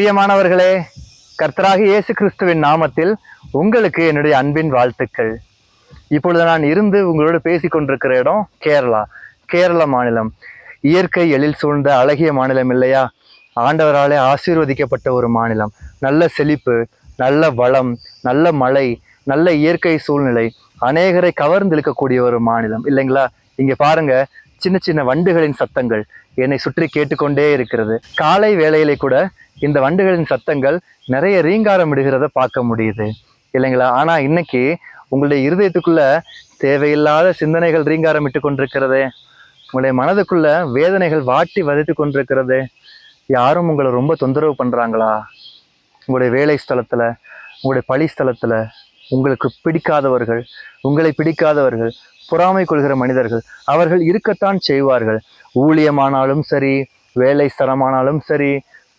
பிரியமானவர்களே கர்த்தராக இயேசு கிறிஸ்துவின் நாமத்தில் உங்களுக்கு என்னுடைய அன்பின் வாழ்த்துக்கள். இப்பொழுது நான் இருந்து உங்களோடு பேசிக் கொண்டிருக்கிற இடம் கேரளா கேரள மாநிலம். இயற்கை எழில் சூழ்ந்த அழகிய மாநிலம் இல்லையா? ஆண்டவராலே ஆசீர்வதிக்கப்பட்ட ஒரு மாநிலம். நல்ல செழிப்பு நல்ல வளம் நல்ல மழை நல்ல இயற்கை சூழ்நிலை அநேகரை கவர்ந்திழுக்கக்கூடிய ஒரு மாநிலம். இல்லைங்களா? இங்க பாருங்க சின்ன சின்ன வண்டுகளின் சத்தங்கள் என்னை சுற்றி கேட்டுக்கொண்டே இருக்கிறது. காலை வேளையிலே கூட இந்த வண்டுகளின் சத்தங்கள் நிறைய ரீங்காரம் இடுகிறத பார்க்க முடியுது. இல்லைங்களா? ஆனா இன்னைக்கு உங்களுடைய இருதயத்துக்குள்ள தேவையில்லாத சிந்தனைகள் ரீங்காரம் இட்டு கொண்டிருக்கிறது உங்களுடைய மனதுக்குள்ள வேதனைகள் வாட்டி வதைத்து கொண்டிருக்கிறது யாரும் உங்களை ரொம்ப தொந்தரவு பண்றாங்களா? உங்களுடைய வேலை ஸ்தலத்துல உங்களுடைய பழி ஸ்தலத்துல உங்களுக்கு பிடிக்காதவர்கள் உங்களை பிடிக்காதவர்கள் பொறாமை கொள்கிற மனிதர்கள். அவர்கள் இருக்கத்தான் செய்வார்கள். ஊழியமானாலும் சரி வேலை ஸ்தலமானாலும் சரி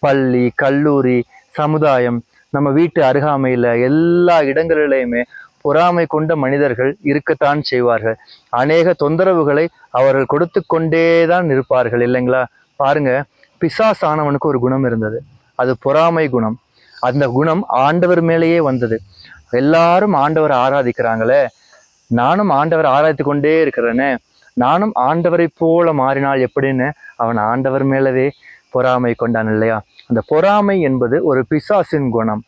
பள்ளி கல்லூரி சமுதாயம் நம்ம வீட்டு அருகாமையில் எல்லா இடங்களிலையுமே பொறாமை கொண்ட மனிதர்கள் இருக்கத்தான் செய்வார்கள். அநேக தொந்தரவுகளை அவர்கள் கொடுத்து கொண்டே தான் இருப்பார்கள் இல்லைங்களா? பாருங்க பிசாசானவனுக்கு ஒரு குணம் இருந்தது. அது பொறாமை குணம். அந்த குணம் ஆண்டவர் மேலேயே வந்தது. எல்லாரும் ஆண்டவரை ஆராதிக்கிறாங்களே நானும் ஆண்டவரை ஆராய்த்து கொண்டே இருக்கிறேனே. நானும் ஆண்டவரை போல மாறினால் எப்படின்னு அவன் ஆண்டவர் மேலவே பொறாமை கொண்டான் இல்லையா? அந்த பொறாமை என்பது ஒரு பிசாசின் குணம்.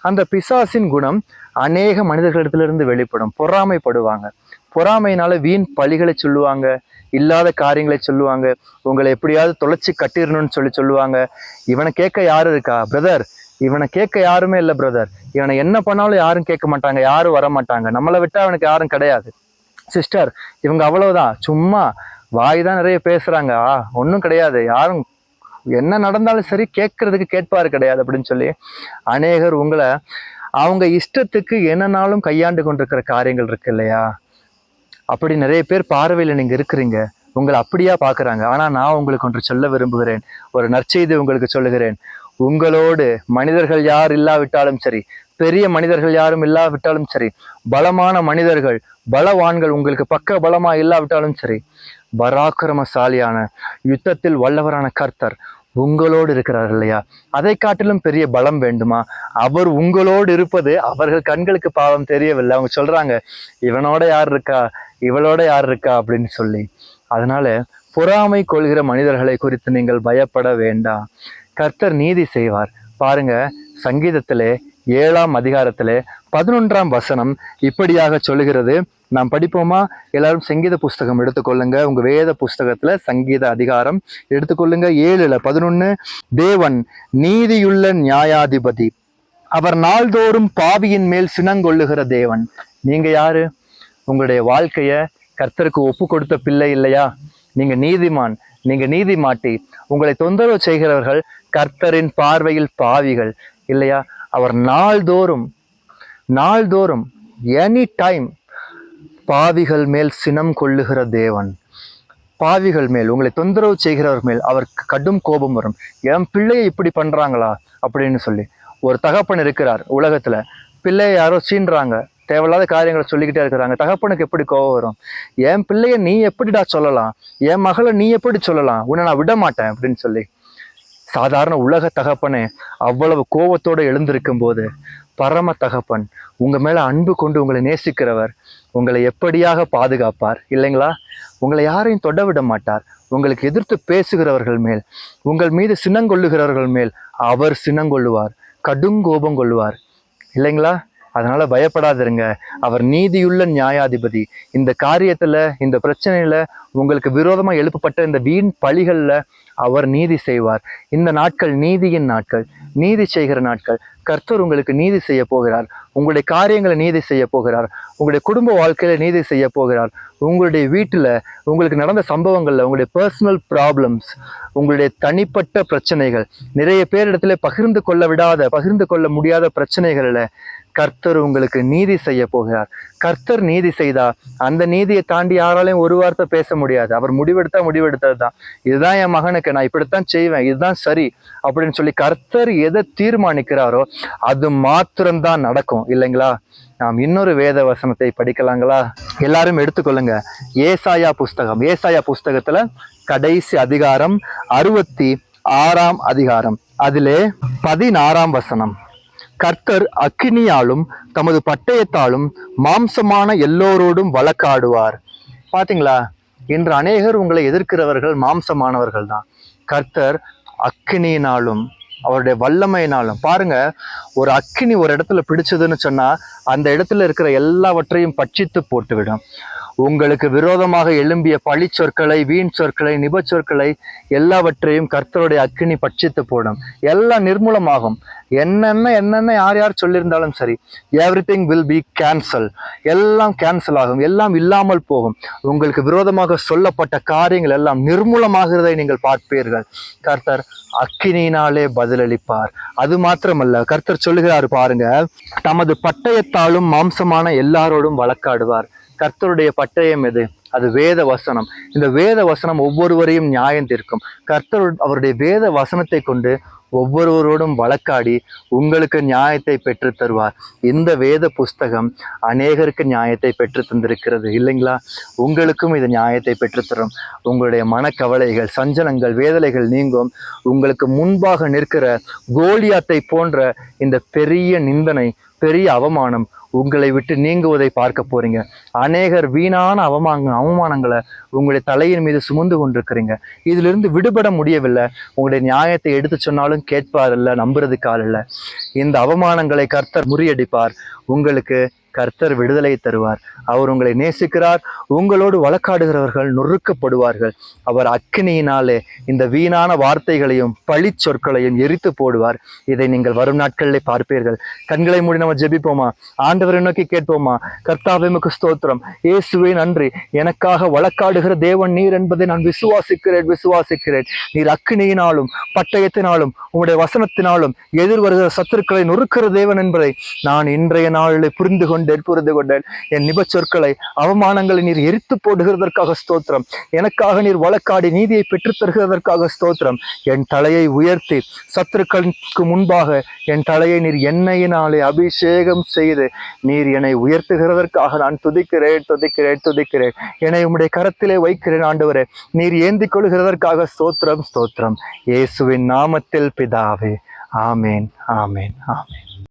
அந்த பிசாசின் குணம் அநேக மனிதர்களிடத்திலிருந்து வெளிப்படும். பொறாமைப்படுவாங்க பொறாமையினால வீண் பழிகளை சொல்லுவாங்க. இல்லாத காரியங்களை சொல்லுவாங்க. உங்களை எப்படியாவது தொலைச்சி கட்டிடணும்னு சொல்லி சொல்லுவாங்க. இவனை கேட்க யார் இருக்கா? பிரதர் இவனை கேட்க யாருமே இல்லை பிரதர் இவனை என்ன பண்ணாலும் யாரும் கேட்க மாட்டாங்க யாரும் வர மாட்டாங்க. நம்மளை விட்டா அவனுக்கு யாரும் கிடையாது. சிஸ்டர் இவங்க அவ்வளவுதான். சும்மா வாய் தான் நிறைய பேசுறாங்க. ஆ ஒன்றும் கிடையாது. யாரும் என்ன நடந்தாலும் சரி கேட்கறதுக்கு கேட்பாரு கிடையாது அப்படின்னு சொல்லி அநேகர் உங்களை அவங்க இஷ்டத்துக்கு என்னன்னாலும் கையாண்டு கொண்டிருக்கிற காரியங்கள் இருக்கு இல்லையா? அப்படி நிறைய பேர் பார்வையில் நீங்க இருக்கிறீங்க. உங்களை அப்படியா பார்க்குறாங்க. ஆனா நான் உங்களுக்கு ஒன்று சொல்ல விரும்புகிறேன். ஒரு நற்செய்தி உங்களுக்கு சொல்லுகிறேன். உங்களோடு மனிதர்கள் யார் இல்லாவிட்டாலும் சரி பெரிய மனிதர்கள் யாரும் இல்லாவிட்டாலும் சரி பலமான மனிதர்கள் பலவான்கள் உங்களுக்கு பக்க பலமா இல்லாவிட்டாலும் சரி பராக்கிரமசாலியான யுத்தத்தில் வல்லவரான கர்த்தர் உங்களோடு இருக்கிறார் இல்லையா? அதை காட்டிலும் பெரிய பலம் வேண்டுமா? அவர் உங்களோடு இருப்பது அவர்கள் கண்களுக்கு பாவம் தெரியவில்லை. அவங்க சொல்றாங்க இவனோட யார் இருக்கா? இவளோட யார் இருக்கா? அப்படின்னு சொல்லி. அதனால பொறாமை கொள்கிற மனிதர்களை குறித்து நீங்கள் பயப்பட வேண்டாம். கர்த்தர் நீதி செய்வார். பாருங்க சங்கீதத்திலே ஏழாம் அதிகாரத்திலே பதினொன்றாம் வசனம் இப்படியாக சொல்லுகிறது. நாம் படிப்போமா? எல்லாரும் சங்கீத புஸ்தகம் எடுத்துக்கொள்ளுங்க. உங்க வேத புஸ்தகத்துல சங்கீத அதிகாரம் எடுத்துக்கொள்ளுங்க. ஏழுல பதினொன்னு தேவன் நீதியுள்ள நியாயாதிபதி அவர் நாள்தோறும் பாவியின் மேல் சினங்கொள்ளுகிற தேவன். நீங்க யாரு? உங்களுடைய வாழ்க்கைய கர்த்தருக்கு ஒப்பு கொடுத்த பிள்ளை இல்லையா? நீங்க நீதிமான் நீங்க நீதிமாட்டி உங்களை தொந்தரவு செய்கிறவர்கள் கர்த்தரின் பார்வையில் பாவிகள். இல்லையா? அவர் நாள்தோறும் நாள்தோறும் எனி டைம் பாவிகள் மேல் சினம் கொள்ளுகிற தேவன். பாவிகள் மேல் உங்களை தொந்தரவு செய்கிறவர் மேல் அவருக்கு கடும் கோபம் வரும். என் பிள்ளையை இப்படி பண்ணுறாங்களா அப்படின்னு சொல்லி ஒரு தகப்பன் இருக்கிறார் உலகத்தில். பிள்ளையை யாரோ சீன்றாங்க. தேவையில்லாத காரியங்களை சொல்லிக்கிட்டே இருக்கிறாங்க. தகப்பனுக்கு எப்படி கோபம் வரும்? என் பிள்ளைய நீ எப்படிடா சொல்லலாம்? என் மகளை நீ எப்படி சொல்லலாம்? உன்னை நான் விட மாட்டேன் அப்படின்னு சொல்லி சாதாரண உலக தகப்பனே அவ்வளவு கோபத்தோடு எழுந்திருக்கும் போது பரம தகப்பன் உங்கள் மேலே அன்பு கொண்டு உங்களை நேசிக்கிறவர் உங்களை எப்படியாக பாதுகாப்பார்? இல்லைங்களா? உங்களை யாரையும் தொட விட மாட்டார். உங்களுக்கு எதிர்த்து பேசுகிறவர்கள் மேல் உங்கள் மீது சினங்கொள்ளுகிறவர்கள் மேல் அவர் சினங்கொள்ளுவார் கடுங்கோபம் கொள்ளுவார் இல்லைங்களா? அதனால பயப்படாதிருங்க. அவர் நீதியுள்ள நியாயாதிபதி. இந்த காரியத்துல இந்த பிரச்சனையில உங்களுக்கு விரோதமா எழுப்பப்பட்ட இந்த வீண் பழிகள்ல அவர் நீதி செய்வார். இந்த நாட்கள் நீதியின் நாட்கள். நீதி செய்கிற நாட்கள். கர்த்தர் உங்களுக்கு நீதி செய்ய போகிறார். உங்களுடைய காரியங்களை நீதி செய்ய போகிறார். உங்களுடைய குடும்ப வாழ்க்கையில நீதி செய்ய போகிறார். உங்களுடைய வீட்டில் உங்களுக்கு நடந்த சம்பவங்கள்ல உங்களுடைய பர்சனல் ப்ராப்ளம்ஸ் உங்களுடைய தனிப்பட்ட பிரச்சனைகள் நிறைய பேரிடத்துல பகிர்ந்து கொள்ள விடாத பகிர்ந்து கொள்ள முடியாத பிரச்சனைகள்ல கர்த்தர் உங்களுக்கு நீதி செய்ய போகிறார். கர்த்தர் நீதி செய்தார் அந்த நீதியை தாண்டி யாராலையும் ஒரு வார்த்தை பேச முடியாது. அவர் முடிவெடுத்தா முடிவெடுத்தது தான் இதுதான் என் மகனுக்கு நான் இப்படித்தான் செய்வேன் இதுதான் சரி அப்படின்னு சொல்லி கர்த்தர் எதை தீர்மானிக்கிறாரோ அது மாத்திரம்தான் நடக்கும். இல்லைங்களா? நாம் இன்னொரு வேத வசனத்தை படிக்கலாங்களா? எல்லாரும் எடுத்துக்கொள்ளுங்க. ஏசாயா புஸ்தகம். ஏசாயா புஸ்தகத்துல கடைசி அதிகாரம் அறுபத்தி ஆறாம் அதிகாரம். அதிலே பதினாறாம் வசனம். கர்த்தர் அக்கினியாலும் தமது பட்டயத்தாலும் மாம்சமான எல்லோரோடும் வழக்காடுவார். பார்த்தீங்களா இன்று அநேகர் உங்களை எதிர்க்கிறவர்கள் மாம்சமானவர்கள் தான் கர்த்தர் அக்கினியினாலும் அவருடைய வல்லமையினாலும் பாருங்க ஒரு அக்கினி ஒரு இடத்துல பிடிச்சதுன்னு சொன்னா அந்த இடத்துல இருக்கிற எல்லாவற்றையும் பட்சித்து போட்டுவிடும். உங்களுக்கு விரோதமாக எழும்பிய பழி சொற்களை வீண் சொற்களை நிப சொற்களை எல்லாவற்றையும் கர்த்தருடைய அக்கினி பட்சித்து போடும். எல்லாம் நிர்மூலமாகும். என்னென்ன என்னென்ன யார் யார் சொல்லியிருந்தாலும் சரி everything will be cancel எல்லாம் கேன்சல் ஆகும் எல்லாம் இல்லாமல் போகும். உங்களுக்கு விரோதமாக சொல்லப்பட்ட காரியங்கள் எல்லாம் நிர்மூலமாகிறதை நீங்கள் பார்ப்பீர்கள். கர்த்தர் அக்கினியினாலே பதிலளிப்பார். அது மாத்திரமல்ல கர்த்தர் சொல்லுகிறார் பாருங்க தமது பட்டயத்தாலும் மாம்சமான எல்லாரோடும் வழக்காடுவார். கர்த்தருடைய பட்டயம் எது? அது வேத வசனம். இந்த வேத வசனம் ஒவ்வொருவரையும் நியாயம் தீர்க்கும். கர்த்தர் அவருடைய வேத வசனத்தை கொண்டு ஒவ்வொருவரோடும் வழக்காடி உங்களுக்கு நியாயத்தை பெற்று தருவார். இந்த வேத புஸ்தகம் அநேகருக்கு நியாயத்தை பெற்று தந்திருக்கிறது இல்லைங்களா? உங்களுக்கும் இது நியாயத்தை பெற்றுத்தரும் உங்களுடைய மனக்கவலைகள் சஞ்சலங்கள் வேதலைகள் நீங்கும். உங்களுக்கு முன்பாக நிற்கிற கோலியாத்தை போன்ற இந்த பெரிய நிந்தனை பெரிய அவமானம் உங்களை விட்டு நீங்குவதை பார்க்க போறீங்க. அநேகர் வீணான அவமான அவமானங்களை உங்களுடைய தலையின் மீது சுமந்து கொண்டிருக்கிறீங்க. இதிலிருந்து விடுபட முடியவில்லை. உங்களுடைய நியாயத்தை எடுத்து சொன்னாலும் கேட்பார் இல்லை நம்புறதுக்கு ஆள் இந்த அவமானங்களை கர்த்தர் முறியடிப்பார். உங்களுக்கு கர்த்தர் விடுதலை தருவார். அவர் உங்களை நேசிக்கிறார். உங்களோடு வழக்காடுகிறவர்கள் நொறுக்கப்படுவார்கள். அவர் அக்கினியினாலே இந்த வீணான வார்த்தைகளையும் பழி சொற்களையும் எரித்து போடுவார். இதை நீங்கள் வரும் நாட்களிலே பார்ப்பீர்கள். கண்களை மூடி நம்ம ஜெபிப்போமா? ஆண்டவரை நோக்கி கேட்போமா? கர்த்தாவிமுக ஸ்தோத்திரம். இயேசுவே நன்றி. எனக்காக வழக்காடுகிற தேவன் நீர் என்பதை நான் விசுவாசிக்கிறேன் விசுவாசிக்கிறேன். நீர் அக்கினியினாலும் பட்டயத்தினாலும் உங்களுடைய வசனத்தினாலும் எதிர்வருகிற சத்துருக்களை நொறுக்கிற தேவன் என்பதை நான் இன்றைய நாளில் புரிந்து கொண்டு கொண்டேன் புரிந்து கொண்டேன். என் நிப சொற்களை அவமானங்களை நீர் எரித்து போடுகிறதற்காக ஸ்தோத்திரம். எனக்காக நீர் வழக்காடி நீதியை பெற்றுத் தருகிறதற்காக ஸ்தோத்திரம். என் தலையை உயர்த்தி சத்துருக்களுக்கு முன்பாக என் தலையை நீர் எண்ணெயினாலே அபிஷேகம் செய்து நீர் என்னை உயர்த்துகிறதற்காக நான் துதிக்கிறேன் துதிக்கிறேன் துதிக்கிறேன். என்னை உம்முடைய கரத்திலே வைக்கிறேன் ஆண்டவரே. நீர் ஏந்திக் கொள்கிறதற்காக ஸ்தோத்திரம் ஸ்தோத்திரம். இயேசுவின் நாமத்தில் பிதாவே. ஆமேன் ஆமேன் ஆமேன்.